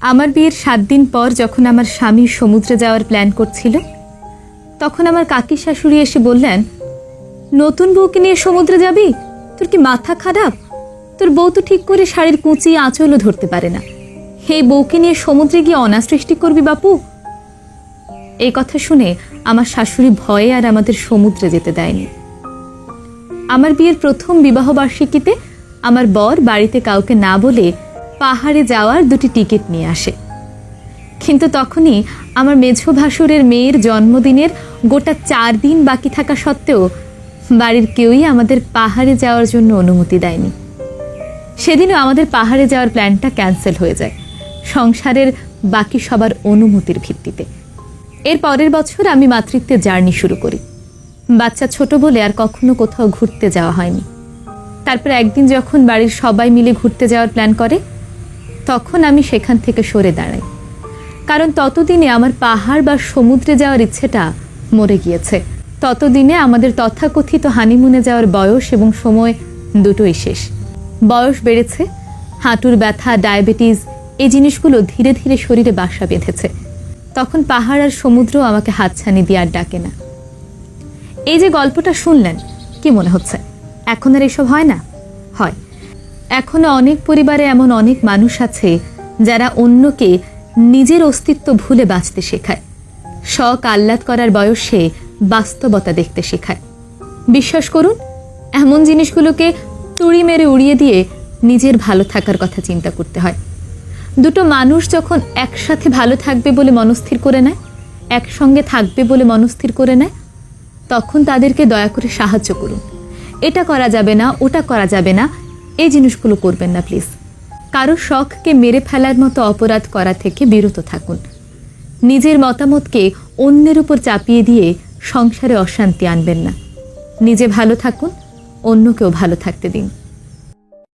আমার বিয়ের সাত দিন পর যখন আমার স্বামী সমুদ্রে যাওয়ার প্ল্যান করছিল, তখন আমার কাকি শাশুড়ি এসে বললেন, নতুন বউকে নিয়ে সমুদ্রে যাবি? তোর কি মাথা খারাপ? তোর বউ তো ঠিক করে শাড়ির কুচি, আঁচলও ধরতে পারে না। হে বউকে নিয়ে সমুদ্রে গিয়ে অনা সৃষ্টি করবি বাপু? এই কথা শুনে আমার শাশুড়ি ভয়ে আর আমাদের সমুদ্রে যেতে দেয়নি। আমার বিয়ের প্রথম বিবাহবার্ষিকীতে আমার বর বাড়িতে কাউকে না বলে পাহাড়ে যাওয়ার দুটি টিকিট নিয়ে আসে। কিন্তু তখনই আমার মেঝো ভাসুরের মেয়ের জন্মদিনের গোটা চার দিন বাকি থাকা সত্ত্বেও বাড়ির কেউই আমাদের পাহাড়ে যাওয়ার জন্য অনুমতি দেয়নি। সেদিনও আমাদের পাহাড়ে যাওয়ার প্ল্যানটা ক্যান্সেল হয়ে যায়, সংসারের বাকি সবার অনুমতির ভিত্তিতে। এর পরের বছর আমি মাতৃত্বের জার্নি শুরু করি। বাচ্চা ছোট বলে আর কখনো কোথাও ঘুরতে যাওয়া হয়নি। তারপর একদিন যখন বাড়ির সবাই মিলে ঘুরতে যাওয়ার প্ল্যান করে তখন আমি সেখান থেকে সরে দাঁড়াই। কারণ ততদিনে আমার পাহাড় বা সমুদ্রে যাওয়ার ইচ্ছেটা মরে গিয়েছে। ততদিনে আমাদের তথাকথিত হানিমুনে যাওয়ার বয়স এবং সময় দুটোই শেষ। বয়স বেড়েছে, হাঁটুর ব্যথা, ডায়াবেটিস, এই জিনিসগুলো ধীরে ধীরে শরীরে বাসা বেঁধেছে। তখন পাহাড় আর সমুদ্র আমাকে হাতছানি দিয়ে আর ডাকে না। এই যে গল্পটা শুনলেন, কি মনে হচ্ছে? এখন আর এসব হয় না? হয়। এখনও অনেক পরিবারে এমন অনেক মানুষ আছে যারা অন্যকে নিজের অস্তিত্ব ভুলে বাঁচতে শেখায়। শখ আহ্লাদ করার বয়সে বাস্তবতা দেখতে শেখায়। বিশ্বাস করুন, এমন জিনিসগুলোকে তুড়ি মেরে উড়িয়ে দিয়ে নিজের ভালো থাকার কথা চিন্তা করতে হয়। দুটো মানুষ যখন একসাথে ভালো থাকবে বলে মনস্থির করে নেয়, একসঙ্গে থাকবে বলে মনস্থির করে নেয়, তখন তাদেরকে দয়া করে সাহায্য করুন। এটা করা যাবে না, ওটা করা যাবে না এই জিনিসগুলো করবেন না, প্লিজ। কারও শখকে মেরে ফেলার মতো অপরাধ করা থেকে বিরত থাকুন। নিজের মতামতকে অন্যের উপর চাপিয়ে দিয়ে সংসারে অশান্তি আনবেন না। নিজে ভালো থাকুন, অন্যকেও ভালো থাকতে দিন।